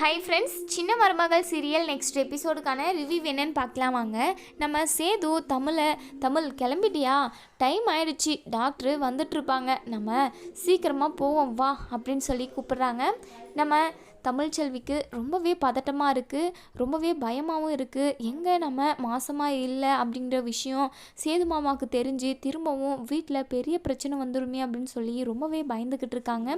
Hi friends சின்ன மருமகள் serial next எபிசோடுக்கான review என்னன்னு பார்க்கலாம் வாங்க. நம்ம சேது தமிழை தமிழ் கிளம்பிட்டியா? டைம் ஆயிடுச்சு டாக்டரு வந்துட்டுருப்பாங்க நம்ம சீக்கிரமாக போவோம் வா அப்படின்னு சொல்லி கூப்பிட்றாங்க. நம்ம தமிழ்ச்செல்விக்கு ரொம்பவே பதட்டமாக இருக்குது ரொம்பவே பயமாகவும் இருக்குது எங்கே நம்ம மாசமாக இல்லை அப்படிங்கிற விஷயம் சேது மாமாவுக்கு தெரிஞ்சு திரும்பவும் வீட்டில் பெரிய பிரச்சனை வந்துருமே அப்படின்னு சொல்லி ரொம்பவே பயந்துக்கிட்டு இருக்காங்க.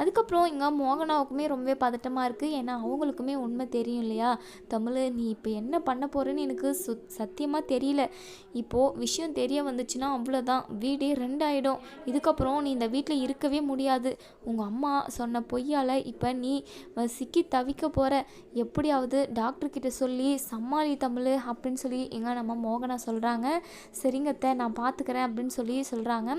அதுக்கப்புறம் இங்கே மோகனாவுக்குமே ரொம்பவே பதட்டமாக இருக்குது ஏன்னா அவங்களுக்குமே உண்மை தெரியும் இல்லையா? தமிழ் நீ இப்போ என்ன பண்ண போகிறேன்னு எனக்கு சு சத்தியமாக தெரியல. இப்போது விஷயம் தெரிய வந்துச்சுன்னா அவ்வளோதான் வீடே ரெண்டாயிடும். இதுக்கப்புறம் நீ இந்த வீட்டில் இருக்கவே முடியாது. உங்கள் அம்மா சொன்ன பொய்யால் இப்போ நீ சிக்கி தவிக்க போகிற எப்படியாவது டாக்டர்கிட்ட சொல்லி சமாளி தமிழ் அப்படின்னு சொல்லி எங்கே நம்ம மோகனா சொல்கிறாங்க சரிங்கத்தை நான் பார்த்துக்கிறேன் அப்படின்னு சொல்லி சொல்கிறாங்க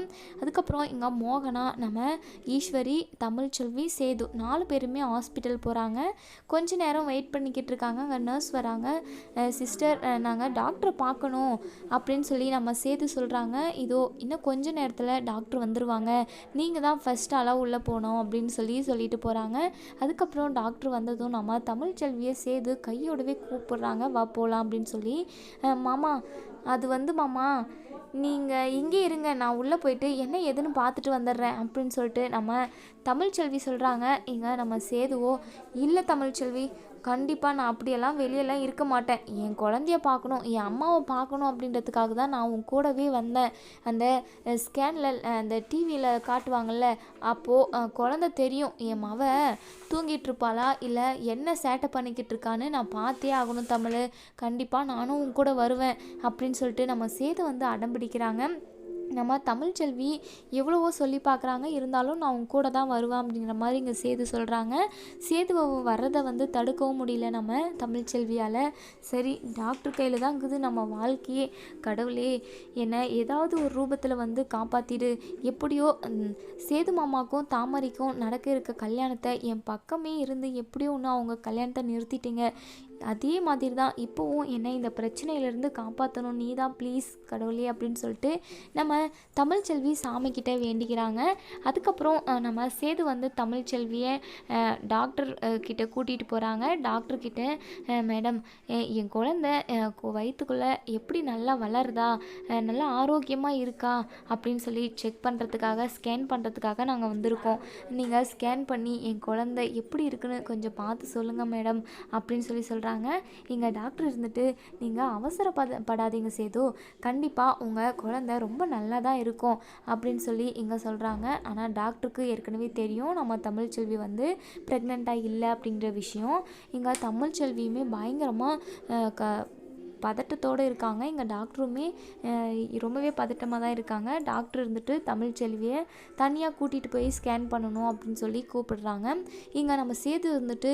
அதுக்கப்புறம் எங்கள் மோகனா நம்ம ஈஸ்வரி தமிழ்ச்செல்வி சேது நாலு பேருமே ஹாஸ்பிட்டல் போகிறாங்க கொஞ்ச நேரம் வெயிட் பண்ணிக்கிட்டு இருக்காங்க. அங்கே நர்ஸ் வராங்க. சிஸ்டர் நாங்கள் டாக்டரை பார்க்கணும் அப்படின்னு சொல்லி நம்ம சேது சொல்கிறாங்க இதோ இன்னும் கொஞ்ச நேரத்தில் டாக்டர் வந்துடுவாங்க நீங்கள் தான் ஃபஸ்ட் ஆளாக உள்ளே போகணும் அப்படின்னு சொல்லி சொல்லிட்டு போகிறாங்க அதுக்கப்புறம் டாக்டர் வந்ததும் நம்ம தமிழ்ச்செல்வியை சேது கையோடவே கூப்பிட்றாங்க. வா போகலாம் அப்படின்னு சொல்லி. மாமா அது வந்து மாமா நீங்கள் இங்கே இருங்க. நான் உள்ளே போயிட்டு என்ன ஏதுன்னு பார்த்துட்டு வந்துடுறேன் அப்படின்னு சொல்லிட்டு நம்ம தமிழ்ச்செல்வி சொல்கிறாங்க இங்கே நம்ம சேதுவோ? இல்லை தமிழ்ச்செல்வி கண்டிப்பாக நான் அப்படியெல்லாம் வெளியெல்லாம் இருக்க மாட்டேன். என் குழந்தைய பார்க்கணும் என் அம்மாவை பார்க்கணும் அப்படின்றதுக்காக தான் நான் உன் கூடவே வந்தேன். அந்த ஸ்கேனில் அந்த டிவியில் காட்டுவாங்கள்ல அப்போது குழந்தை தெரியும். என் மவ தூங்கிட்டு இருப்பாளா? இல்லை என்ன சேட்டை பண்ணிக்கிட்டு இருக்கான்னு நான் பார்த்தே ஆகணும் தமிழ். கண்டிப்பாக நானும் உன் கூட வருவேன் அப்படின்னு சொல்லிட்டு நம்ம சேது வந்து அடம் பிடிக்கிறாங்க. நம்ம தமிழ்ச்செல்வி எவ்வளவோ சொல்லி பார்க்குறாங்க. இருந்தாலும் நான் அவங்க கூட தான் வருவேன் அப்படிங்கிற மாதிரி இங்கே சேது சொல்கிறாங்க. சேதுவை வர்றதை வந்து தடுக்கவும் முடியல நம்ம தமிழ்ச்செல்வியால் சரி டாக்டர் கையில் தான் இருக்குது நம்ம வாழ்க்கையே. கடவுளே என்னை ஏதாவது ஒரு ரூபத்தில் வந்து காப்பாற்றிடு எப்படியோ சேது மாமாக்கும் தாமரைக்கும் நடக்க இருக்க கல்யாணத்தை என் பக்கமே இருந்து எப்படியோ ஒன்று அவங்க கல்யாணத்தை நிறுத்திட்டீங்க. அதே மாதிரி தான் இப்போவும் என்னை இந்த பிரச்சனையிலேருந்து காப்பாற்றணும். நீ தான் ப்ளீஸ் கடவுளே அப்படின்னு சொல்லிட்டு நம்ம தமிழ்ச்செல்வி சாமிக்கிட்ட வேண்டிக்கிறாங்க. அதுக்கப்புறம் நம்ம சேது வந்து தமிழ்ச்செல்வியை டாக்டர் கிட்ட கூட்டிகிட்டு போகிறாங்க டாக்டர் கிட்ட மேடம் என் குழந்தை வயிற்றுக்குள்ளே எப்படி நல்லா வளருதா? நல்லா ஆரோக்கியமாக இருக்கா? அப்படின்னு சொல்லி செக் பண்ணுறதுக்காக ஸ்கேன் பண்ணுறதுக்காக நாங்கள் வந்திருக்கோம். நீங்கள் ஸ்கேன் பண்ணி என் குழந்தை எப்படி இருக்குன்னு கொஞ்சம் பார்த்து சொல்லுங்கள் மேடம் அப்படின்னு சொல்லி சொல்கிறாங்க இங்கே டாக்டர் இருந்துட்டு நீங்கள் அவசரப்பட படாதீங்க சேது. கண்டிப்பாக உங்கள் குழந்தை ரொம்ப நல்லா நல்லா தான் இருக்கும் அப்படின்னு சொல்லி இங்கே சொல்கிறாங்க ஆனால் டாக்டருக்கு ஏற்கனவே தெரியும் நம்ம தமிழ்ச்செல்வி வந்து ப்ரெக்னெண்ட்டாக இல்லை அப்படிங்கிற விஷயம். இங்கே தமிழ்ச்செல்வியுமே பயங்கரமாக க பதட்டத்தோடு இருக்காங்க. இங்கே டாக்டருமே ரொம்பவே பதட்டமாக தான் இருக்காங்க. டாக்டர் இருந்துட்டு தமிழ்ச்செல்வியை தனியாக கூட்டிகிட்டு போய் ஸ்கேன் பண்ணணும் அப்படின்னு சொல்லி கூப்பிடுறாங்க. இங்கே நம்ம சேது இருந்துட்டு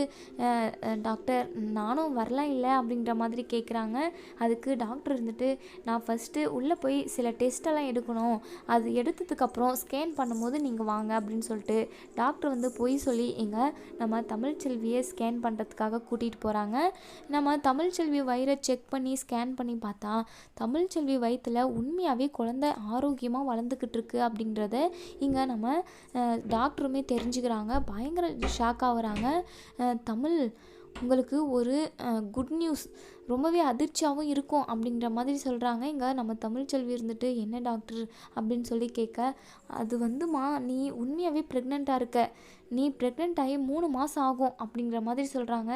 டாக்டர் நானும் வரலாம் இல்லை அப்படின்ற மாதிரி கேட்குறாங்க அதுக்கு டாக்டர் இருந்துட்டு நான் ஃபஸ்ட்டு உள்ளே போய் சில டெஸ்ட்டெல்லாம் எடுக்கணும். அது எடுத்ததுக்கப்புறம் ஸ்கேன் பண்ணும்போது நீங்கள் வாங்க அப்படின்னு சொல்லிட்டு டாக்டர் வந்து பொய் சொல்லி இங்கே நம்ம தமிழ்ச்செல்வியை ஸ்கேன் பண்ணுறதுக்காக கூட்டிகிட்டு போகிறாங்க நம்ம தமிழ்ச்செல்வி வயிறை செக் பண்ணி ஸ்கேன் பண்ணி பார்த்தா தமிழ்ச்செல்வி வயிற்றில் உண்மையாகவே குழந்தை ஆரோக்கியமாக வளர்ந்துக்கிட்டு இருக்கு அப்படின்றத இங்கே நம்ம அஹ், டாக்டருமே தெரிஞ்சுக்கிறாங்க. பயங்கர ஷாக் ஆகுறாங்க அஹ், தமிழ் உங்களுக்கு ஒரு குட் நியூஸ் ரொம்பவே அதிர்ச்சியாகவும் இருக்கும் அப்படிங்கிற மாதிரி சொல்கிறாங்க இங்கே நம்ம தமிழ்ச்செல்வி இருந்துட்டு என்ன டாக்டர் அப்படின்னு சொல்லி கேட்க அது வந்துமா நீ உண்மையாகவே ப்ரெக்னெண்ட்டாக இருக்க. நீ ப்ரெக்னென்ட் ஆகி மூணு மாதம் ஆகும் அப்படிங்கிற மாதிரி சொல்கிறாங்க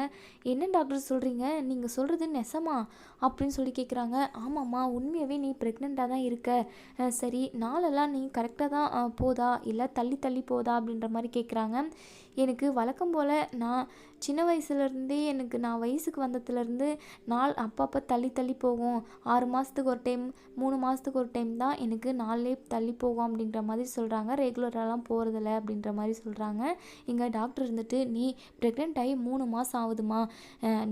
என்ன டாக்டர் சொல்கிறீங்க நீங்கள் சொல்கிறது நெசமா அப்படின்னு சொல்லி கேட்குறாங்க ஆமாம்மா உண்மையாகவே நீ ப்ரெக்னெண்ட்டாக தான் இருக்க. சரி நாளெல்லாம் நீ கரெக்டாக தான் போதா? இல்லை தள்ளி தள்ளி போதா? அப்படின்ற மாதிரி கேட்குறாங்க எனக்கு வழக்கம் போல் நான் சின்ன வயசுலேருந்தே எனக்கு நான் வயசுக்கு வந்ததுலேருந்து நான் நாள் அப்பப்போ தள்ளி தள்ளி போகும். ஆறு மாதத்துக்கு ஒரு டைம் மூணு மாதத்துக்கு ஒரு டைம் தான் எனக்கு நாளே தள்ளி போகும் அப்படின்ற மாதிரி சொல்கிறாங்க ரெகுலராலாம் போகிறதில்ல அப்படின்ற மாதிரி சொல்கிறாங்க இங்கே டாக்டர் இருந்துட்டு நீ ப்ரெக்னென்ட் ஆகி மூணு மாதம் ஆகுதுமா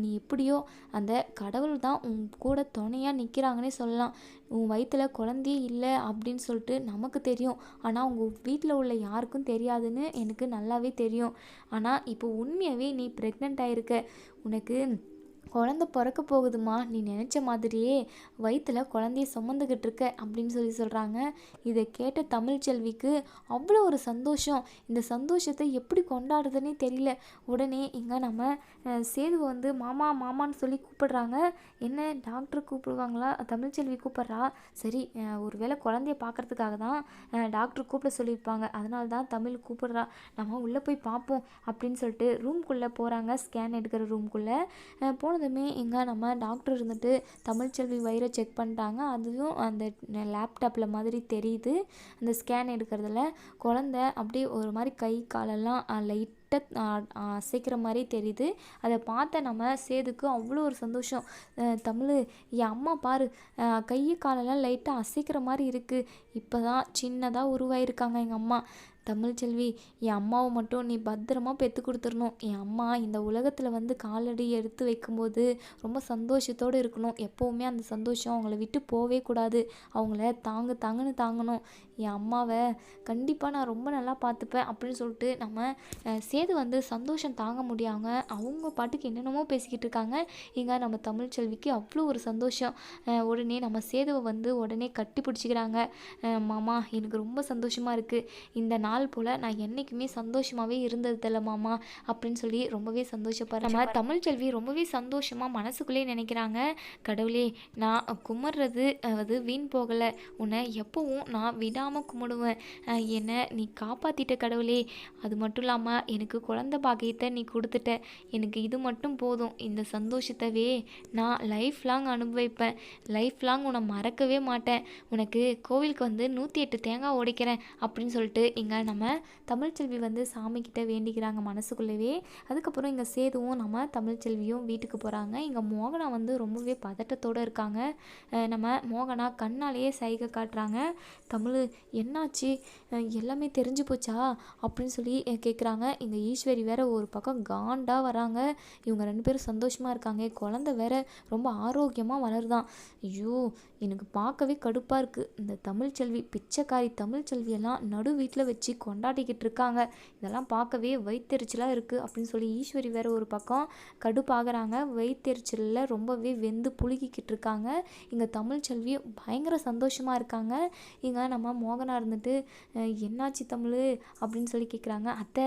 நீ எப்படியோ அந்த கடவுள் தான் உன் கூட துணையாக நிற்கிறாங்கன்னே சொல்லலாம். உன் வயிற்றில் குழந்தையே இல்லை அப்படின்னு சொல்லிட்டு நமக்கு தெரியும். ஆனால் உங்கள் வீட்டில் உள்ள யாருக்கும் தெரியாதுன்னு எனக்கு நல்லாவே தெரியும். ஆனால் இப்போ உண்மையாகவே நீ ப்ரெக்னென்ட் ஆகிருக்க உனக்கு குழந்த பிறக்க போகுதுமா நீ நினச்ச மாதிரியே வயிற்றில் குழந்தைய சுமந்துக்கிட்டு இருக்க அப்படின்னு சொல்லி சொல்கிறாங்க இதை கேட்ட தமிழ்ச்செல்விக்கு அவ்வளோ ஒரு சந்தோஷம். இந்த சந்தோஷத்தை எப்படி கொண்டாடுறதுன்னே தெரியல. உடனே இங்கே நம்ம சேதுவை வந்து மாமா மாமான்னு சொல்லி கூப்பிடுறாங்க. என்ன டாக்டர் கூப்பிடுவாங்களா? தமிழ்ச்செல்வி கூப்பிட்றா. சரி ஒரு ஒருவேளை குழந்தைய பார்க்கறதுக்காக தான் டாக்டர் கூப்பிட சொல்லியிருப்பாங்க. அதனால தான் தமிழ் கூப்பிடுறா. நம்ம உள்ளே போய் பார்ப்போம் அப்படின்னு சொல்லிட்டு ரூம்குள்ளே போகிறாங்க ஸ்கேன் எடுக்கிற ரூம்குள்ளே போனதுமே எங்கே நம்ம டாக்டர் இருந்துட்டு தமிழ்ச்செல்வி வயிறை செக் பண்ணிட்டாங்க. அதுவும் அந்த லேப்டாப்பில் மாதிரி தெரியுது. அந்த ஸ்கேன் எடுக்கிறதுல குழந்த அப்படியே ஒரு மாதிரி கை காலெல்லாம் லைட்டாக அசைக்கிற மாதிரி தெரியுது. அதை பார்த்த நம்ம சேதுக்கு அவ்வளோ ஒரு சந்தோஷம். தமிழ் என் அம்மா பாரு கை காலெல்லாம் லைட்டாக அசைக்கிற மாதிரி இருக்குது இப்போ தான் சின்னதாக உருவாயிருக்காங்க எங்கள் அம்மா. தமிழ்ச்செல்வி என் அம்மாவை மட்டும் நீ பத்திரமா பெற்று கொடுத்துடணும். என் அம்மா இந்த உலகத்தில் வந்து காலடி எடுத்து வைக்கும்போது ரொம்ப சந்தோஷத்தோடு இருக்கணும். எப்போவுமே அந்த சந்தோஷம் அவங்கள விட்டு போவே கூடாது. அவங்கள தாங்கு தாங்குன்னு தாங்கணும். என் அம்மாவை கண்டிப்பாக நான் ரொம்ப நல்லா பார்த்துப்பேன் அப்படின்னு சொல்லிட்டு நம்ம சேது வந்து சந்தோஷம் தாங்க முடியாமல் அவங்க பாட்டுக்கு என்னென்னமோ பேசிக்கிட்டு இருக்காங்க. இங்கே நம்ம தமிழ்ச்செல்விக்கு அவ்வளோ ஒரு சந்தோஷம். உடனே நம்ம சேதுவை வந்து உடனே கட்டி பிடிச்சிக்கிறாங்க. மாமா எனக்கு ரொம்ப சந்தோஷமாக இருக்குது இந்த நாள் போல் நான் என்றைக்குமே சந்தோஷமாகவே இருந்ததில்ல மாமா அப்படின்னு சொல்லி ரொம்பவே சந்தோஷப்படுறேன் நம்ம தமிழ்ச்செல்வி ரொம்பவே சந்தோஷமாக மனசுக்குள்ளே நினைக்கிறாங்க. கடவுளே நான் கும்பிட்றது அது வீண் போகலை. உன்னை எப்போவும் நான் விடாமல் கும்பிடுவேன். என்னை நீ காப்பாற்றிட்ட கடவுளே. அது மட்டும் இல்லாமல் எனக்கு குழந்த பாக்கியத்தை நீ கொடுத்துட்ட. எனக்கு இது மட்டும் போதும். இந்த சந்தோஷத்தவே நான் லைஃப் லாங் அனுபவிப்பேன். லைஃப் லாங் உன்னை மறக்கவே மாட்டேன். உனக்கு கோவிலுக்கு வந்து நூற்றி எட்டு தேங்காய் உடைக்கிறேன் அப்படின்னு சொல்லிட்டு இங்கே நம்ம தமிழ்ச்செல்வி வந்து சாமிக்கிட்ட வேண்டிக்கிறாங்க மனசுக்குள்ளேவே. அதுக்கப்புறம் இங்கே சேதுவும் நம்ம தமிழ்ச்செல்வியும் வீட்டுக்கு போகிறாங்க இங்கே மோகனா வந்து ரொம்பவே பதட்டத்தோடு இருக்காங்க. நம்ம மோகனா கண்ணாலேயே சைகை காட்டுறாங்க. தமிழ் என்னாச்சு? எல்லாமே தெரிஞ்சு போச்சா? அப்படின்னு சொல்லி கேட்குறாங்க இங்கே ஈஸ்வரி வேற ஒரு பக்கம் காண்டாக வராங்க. இவங்க ரெண்டு பேரும் சந்தோஷமாக இருக்காங்க. குழந்த வேற ரொம்ப ஆரோக்கியமாக வளருதான். ஐயோ எனக்கு பார்க்கவே கடுப்பாக இருக்குது இந்த தமிழ்ச்செல்வி பிச்சைக்காரி தமிழ்ச்செல்வியெல்லாம் நடு வீட்டில் வச்சு கொண்டாடிக்கிட்டு இருக்காங்க இதெல்லாம் பார்க்கவே வயிற்றெரிச்சலாக இருக்குது அப்படின்னு சொல்லி ஈஸ்வரி வேறு ஒரு பக்கம் கடுப்பாகிறாங்க. வயிற்றெரிச்சலில் ரொம்பவே வெந்து புழுகிக்கிட்டு இருக்காங்க இங்கே தமிழ்ச்செல்வி பயங்கர சந்தோஷமாக இருக்காங்க. இங்கே நம்ம மோகனா இருந்துட்டு என்னாச்சு தமிழ்? அப்படின்னு சொல்லி கேட்குறாங்க அத்தை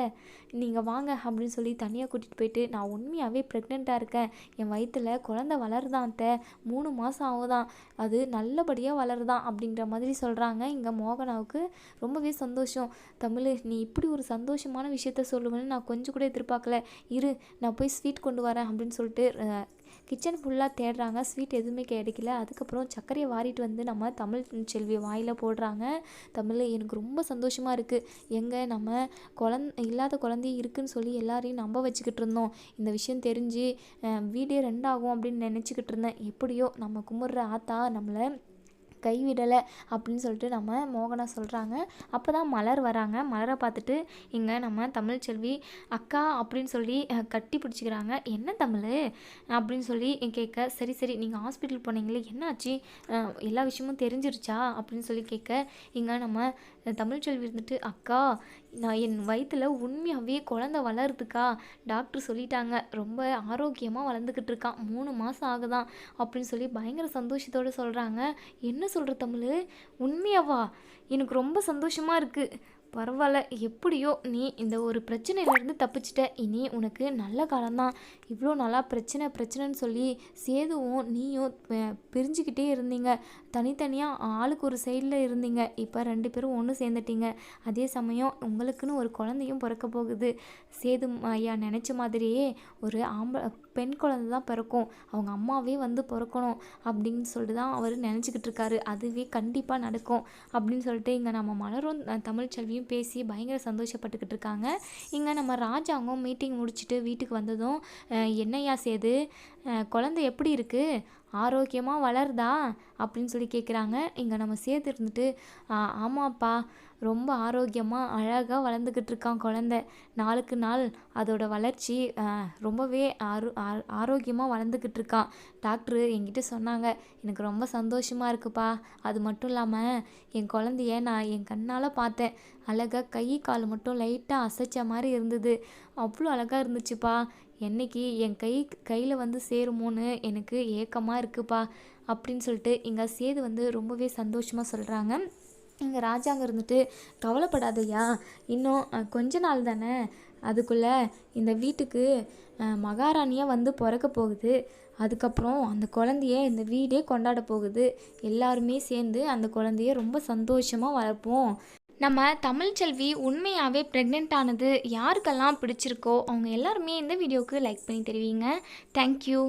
நீங்கள் வாங்க அப்படின்னு சொல்லி தனியாக கூட்டிகிட்டு போயிட்டு நான் உண்மையாகவே ப்ரெக்னெண்ட்டாக இருக்கேன். என் வயிற்றில் குழந்த வளருதான் அத்தை. மூணு மாதம் ஆகுதான். அது நல்லபடியாக வளருதான் அப்படின்ற மாதிரி சொல்கிறாங்க இங்கே மோகனாவுக்கு ரொம்பவே சந்தோஷம். தமிழ் நீ இப்படி ஒரு சந்தோஷமான விஷயத்த சொல்லுவேன்னு நான் கொஞ்சம் கூட எதிர்பார்க்கல. இரு நான் போய் ஸ்வீட் கொண்டு வரேன் அப்படின்னு சொல்லிட்டு கிச்சன் ஃபுல்லாக தேடுறாங்க. ஸ்வீட் எதுவுமே கிடைக்கல. அதுக்கப்புறம் சர்க்கரையை வாரிட்டு வந்து நம்ம தமிழ் செல்வி வாயில் போடுறாங்க. தமிழ் எனக்கு ரொம்ப சந்தோஷமாக இருக்குது எங்கே நம்ம குழந் இல்லாத குழந்தைய இருக்குன்னு சொல்லி எல்லாரையும் நம்ப வச்சுக்கிட்டு இருந்தோம். இந்த விஷயம் தெரிஞ்சு அஹ், வீடே ரெண்டாகும் அப்படின்னு நினச்சிக்கிட்டு இருந்தேன். எப்படியோ நம்ம கும்பிட்ற ஆத்தா நம்மளை கைவிடலை அப்படின்னு சொல்லிட்டு நம்ம மோகனா சொல்கிறாங்க அப்போ தான் மலர் வராங்க. மலரை பார்த்துட்டு இங்கே நம்ம தமிழ்ச்செல்வி அக்கா அப்படின்னு சொல்லி கட்டி பிடிச்சிக்கிறாங்க. என்ன தமிழ்? அப்படின்னு சொல்லி கேட்க சரி சரி நீங்கள் ஹாஸ்பிட்டல் போனீங்களே என்னாச்சு? எல்லா விஷயமும் தெரிஞ்சிருச்சா? அப்படின்னு சொல்லி கேட்க இங்கே நம்ம தமிழ்ச்செல்வி இருந்துட்டு அக்கா நான் என் வயிற்றில் உண்மையாகவே குழந்த வளருதுக்கா? டாக்டர் சொல்லிட்டாங்க. ரொம்ப ஆரோக்கியமாக வளர்ந்துக்கிட்டு இருக்கான். மூணு மாதம் ஆகுதான் அப்படின்னு சொல்லி பயங்கர சந்தோஷத்தோடு சொல்கிறாங்க என்ன சொல்கிற தமிழ்? உண்மையாவா? எனக்கு ரொம்ப சந்தோஷமாக இருக்குது பரவாயில்ல எப்படியோ நீ இந்த ஒரு பிரச்சனையிலேருந்து தப்பிச்சிட்ட. இனி உனக்கு நல்ல காலம்தான். இவ்வளோ நல்லா பிரச்சனை பிரச்சனைன்னு சொல்லி சேதுவும் நீயும் பிரிஞ்சுக்கிட்டே இருந்தீங்க. தனித்தனியாக ஆளுக்கு ஒரு சைடில் இருந்தீங்க. இப்போ ரெண்டு பேரும் ஒன்று சேர்ந்துட்டீங்க. அதே சமயம் உங்களுக்குன்னு ஒரு குழந்தையும் பிறக்க போகுது. சேது ஐயா நினச்ச மாதிரியே ஒரு ஆம்பளை பெண் குழந்தை தான் பிறக்கும். அவங்க அம்மாவே வந்து பிறக்கணும் அப்படின்னு சொல்லிட்டு தான் அவர் நினச்சிக்கிட்டு இருக்காரு. அதுவே கண்டிப்பாக நடக்கும் அப்படின்னு சொல்லிட்டு இங்கே நம்ம மலரும் தமிழ்ச்செல்வியும் பேசி பயங்கர சந்தோஷப்பட்டுக்கிட்டு இருக்காங்க. இங்கே நம்ம ராஜாவும் மீட்டிங் முடிச்சுட்டு வீட்டுக்கு வந்ததும் என்னையா சேது? குழந்தை எப்படி இருக்குது ஆரோக்கியமாக வளருதா அப்படின்னு சொல்லி கேட்குறாங்க இங்கே நம்ம சேர்த்து இருந்துட்டு ஆமாப்பா ரொம்ப ஆரோக்கியமாக அழகாக வளர்ந்துக்கிட்டு இருக்கான் குழந்த. நாளுக்கு நாள் அதோட வளர்ச்சி ரொம்பவே ஆரோ ஆ- ஆரோக்கியமாக வளர்ந்துக்கிட்டு இருக்கான். டாக்டரு என்கிட்ட சொன்னாங்க எனக்கு ரொம்ப சந்தோஷமாக இருக்குப்பா. அது மட்டும் இல்லாமல் என் குழந்தைய நான் என் கண்ணால் பார்த்தேன். அழகாக கை கால் மட்டும் லைட்டாக அசைச்ச மாதிரி இருந்தது. அவ்வளோ அழகாக இருந்துச்சுப்பா. என்னைக்கு என் கை கையில் வந்து சேருமோன்னு எனக்கு ஏக்கமாக இருக்குப்பா அப்படின்னு சொல்லிட்டு இங்கே சேது வந்து ரொம்பவே சந்தோஷமாக சொல்கிறாங்க இங்கே ராஜாங்க இருந்துட்டு கவலைப்படாதையா இன்னும் கொஞ்ச நாள் தானே அதுக்குள்ளே இந்த வீட்டுக்கு மகாராணியாக வந்து பிறக்க போகுது. அதுக்கப்புறம் அந்த குழந்தைய இந்த வீடே கொண்டாட போகுது. எல்லாருமே சேர்ந்து அந்த குழந்தைய ரொம்ப சந்தோஷமாக வளர்ப்போம். நம்ம தமிழ்ச்செல்வி உண்மையாகவே ப்ரெக்னென்ட் ஆனது யாருக்கெல்லாம் பிடிச்சிருக்கோ அவங்க எல்லாருமே இந்த வீடியோவுக்கு லைக் பண்ணி தெரிவிங்க. தேங்க்யூ